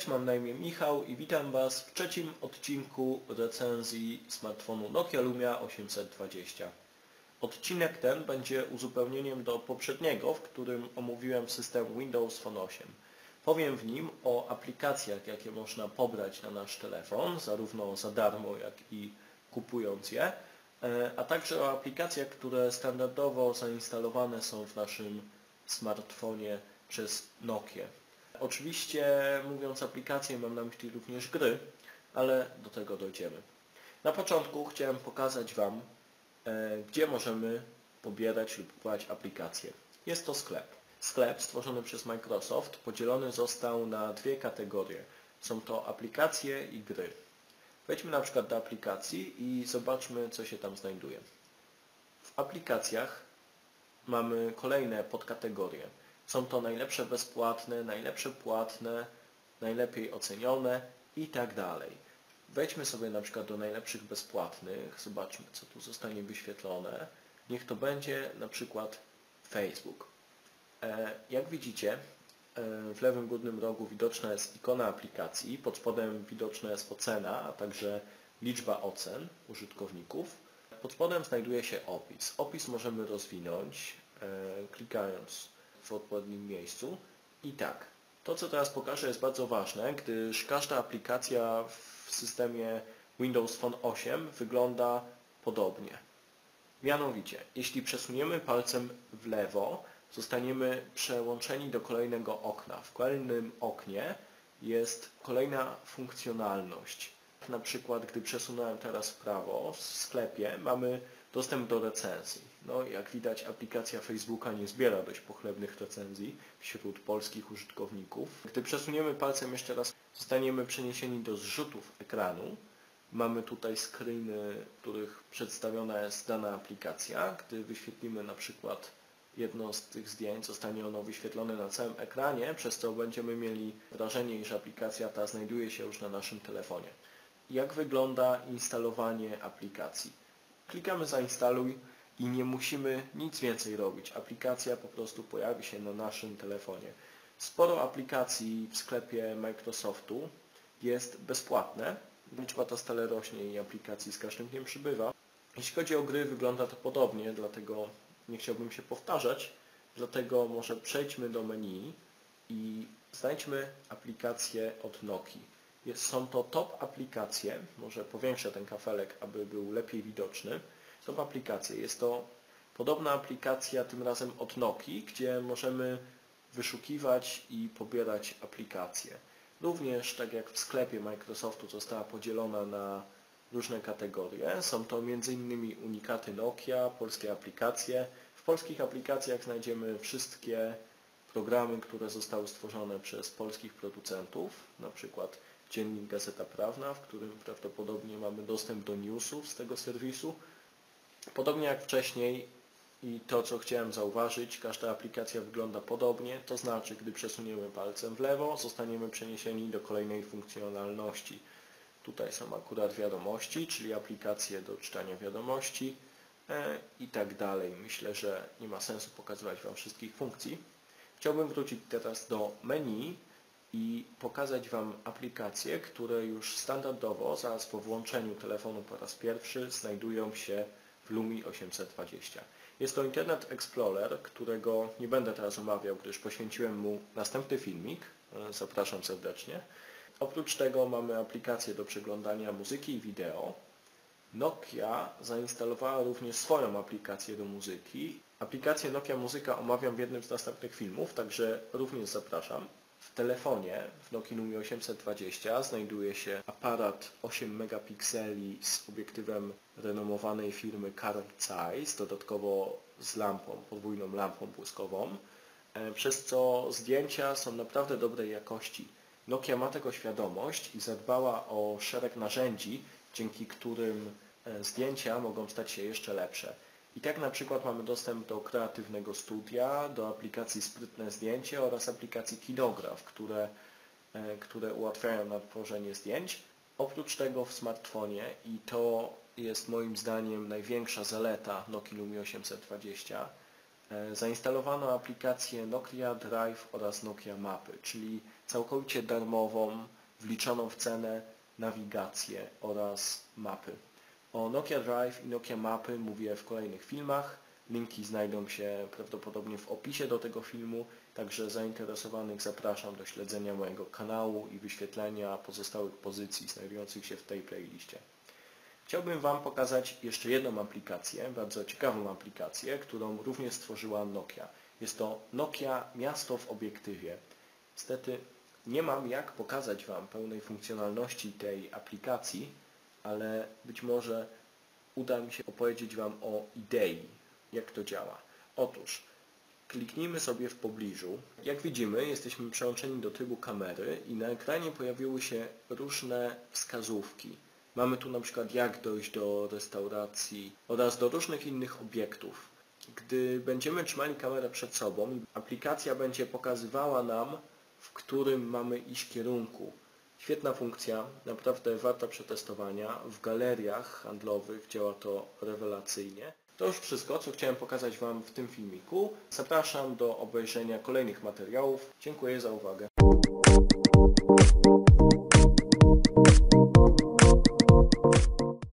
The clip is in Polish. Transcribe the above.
Cześć, mam na imię Michał i witam Was w trzecim odcinku recenzji smartfonu Nokia Lumia 820. Odcinek ten będzie uzupełnieniem do poprzedniego, w którym omówiłem system Windows Phone 8. Powiem w nim o aplikacjach, jakie można pobrać na nasz telefon, zarówno za darmo, jak i kupując je, e, a także o aplikacjach, które standardowo zainstalowane są w naszym smartfonie przez Nokia. Oczywiście mówiąc aplikacje mam na myśli również gry, ale do tego dojdziemy. Na początku chciałem pokazać Wam, e, gdzie możemy pobierać lub kupować aplikacje. Jest to sklep. Sklep stworzony przez Microsoft podzielony został na dwie kategorie. Są to aplikacje i gry. Wejdźmy na przykład do aplikacji i zobaczmy, co się tam znajduje. W aplikacjach mamy kolejne podkategorie. Są to najlepsze bezpłatne, najlepsze płatne, najlepiej ocenione i tak dalej. Wejdźmy sobie na przykład do najlepszych bezpłatnych, zobaczmy co tu zostanie wyświetlone. Niech to będzie na przykład Facebook. E, jak widzicie, e, w lewym górnym rogu widoczna jest ikona aplikacji, pod spodem widoczna jest ocena, a także liczba ocen użytkowników. Pod spodem znajduje się opis. Opis możemy rozwinąć, e, klikając w odpowiednim miejscu. I tak, to co teraz pokażę jest bardzo ważne, gdyż każda aplikacja w systemie Windows Phone 8 wygląda podobnie. Mianowicie, jeśli przesuniemy palcem w lewo, zostaniemy przełączeni do kolejnego okna. W kolejnym oknie jest kolejna funkcjonalność. Na przykład, gdy przesunąłem teraz w prawo, w sklepie mamy dostęp do recenzji. No, jak widać aplikacja Facebooka nie zbiera dość pochlebnych recenzji wśród polskich użytkowników. Gdy przesuniemy palcem jeszcze raz, zostaniemy przeniesieni do zrzutów ekranu. Mamy tutaj screeny, w których przedstawiona jest dana aplikacja. Gdy wyświetlimy na przykład jedno z tych zdjęć, zostanie ono wyświetlone na całym ekranie, przez co będziemy mieli wrażenie, iż aplikacja ta znajduje się już na naszym telefonie. Jak wygląda instalowanie aplikacji? Klikamy zainstaluj i nie musimy nic więcej robić. Aplikacja po prostu pojawi się na naszym telefonie. Sporo aplikacji w sklepie Microsoftu jest bezpłatne. Liczba ta stale rośnie i aplikacji z każdym dniem przybywa. Jeśli chodzi o gry wygląda to podobnie, dlatego nie chciałbym się powtarzać. Dlatego może przejdźmy do menu i znajdźmy aplikację od Nokii. Są to top aplikacje, może powiększę ten kafelek, aby był lepiej widoczny. Top aplikacje. Jest to podobna aplikacja tym razem od Nokii, gdzie możemy wyszukiwać i pobierać aplikacje. Również, tak jak w sklepie Microsoftu została podzielona na różne kategorie. Są to m.in. unikaty Nokia, polskie aplikacje. W polskich aplikacjach znajdziemy wszystkie programy, które zostały stworzone przez polskich producentów, na przykład Dziennik Gazeta Prawna, w którym prawdopodobnie mamy dostęp do newsów z tego serwisu. Podobnie jak wcześniej i to co chciałem zauważyć, każda aplikacja wygląda podobnie, to znaczy gdy przesuniemy palcem w lewo, zostaniemy przeniesieni do kolejnej funkcjonalności. Tutaj są akurat wiadomości, czyli aplikacje do czytania wiadomości e, i tak dalej. Myślę, że nie ma sensu pokazywać Wam wszystkich funkcji. Chciałbym wrócić teraz do menu i pokazać Wam aplikacje, które już standardowo, zaraz po włączeniu telefonu po raz pierwszy, znajdują się Lumi 820. Jest to Internet Explorer, którego nie będę teraz omawiał, gdyż poświęciłem mu następny filmik. Zapraszam serdecznie. Oprócz tego mamy aplikację do przeglądania muzyki i wideo. Nokia zainstalowała również swoją aplikację do muzyki. Aplikację Nokia Muzyka omawiam w jednym z następnych filmów, także również zapraszam. W telefonie w Nokia Lumia 820 znajduje się aparat 8 megapikseli z obiektywem renomowanej firmy Carl Zeiss, dodatkowo z lampą, podwójną lampą błyskową, e, przez co zdjęcia są naprawdę dobrej jakości. Nokia ma tego świadomość i zadbała o szereg narzędzi, dzięki którym e, zdjęcia mogą stać się jeszcze lepsze. I tak na przykład mamy dostęp do kreatywnego studia, do aplikacji Sprytne Zdjęcie oraz aplikacji Kinograf, które, e, które ułatwiają nadtworzenie zdjęć. Oprócz tego w smartfonie, i to jest moim zdaniem największa zaleta Nokia Lumia 820, E, Zainstalowano aplikację Nokia Drive oraz Nokia Mapy, czyli całkowicie darmową, wliczoną w cenę nawigację oraz mapy. O Nokia Drive i Nokia Mapy mówię w kolejnych filmach. Linki znajdą się prawdopodobnie w opisie do tego filmu, także zainteresowanych zapraszam do śledzenia mojego kanału i wyświetlenia pozostałych pozycji znajdujących się w tej playliście. Chciałbym Wam pokazać jeszcze jedną aplikację, bardzo ciekawą aplikację, którą również stworzyła Nokia. Jest to Nokia Miasto w obiektywie. Niestety nie mam jak pokazać Wam pełnej funkcjonalności tej aplikacji, ale być może uda mi się opowiedzieć Wam o idei, jak to działa. Otóż kliknijmy sobie w pobliżu. Jak widzimy, jesteśmy przełączeni do trybu kamery i na ekranie pojawiły się różne wskazówki. Mamy tu na przykład jak dojść do restauracji oraz do różnych innych obiektów. Gdy będziemy trzymali kamerę przed sobą, aplikacja będzie pokazywała nam, w którym mamy iść kierunku. Świetna funkcja, naprawdę warta przetestowania. W galeriach handlowych działa to rewelacyjnie. To już wszystko, co chciałem pokazać Wam w tym filmiku. Zapraszam do obejrzenia kolejnych materiałów. Dziękuję za uwagę.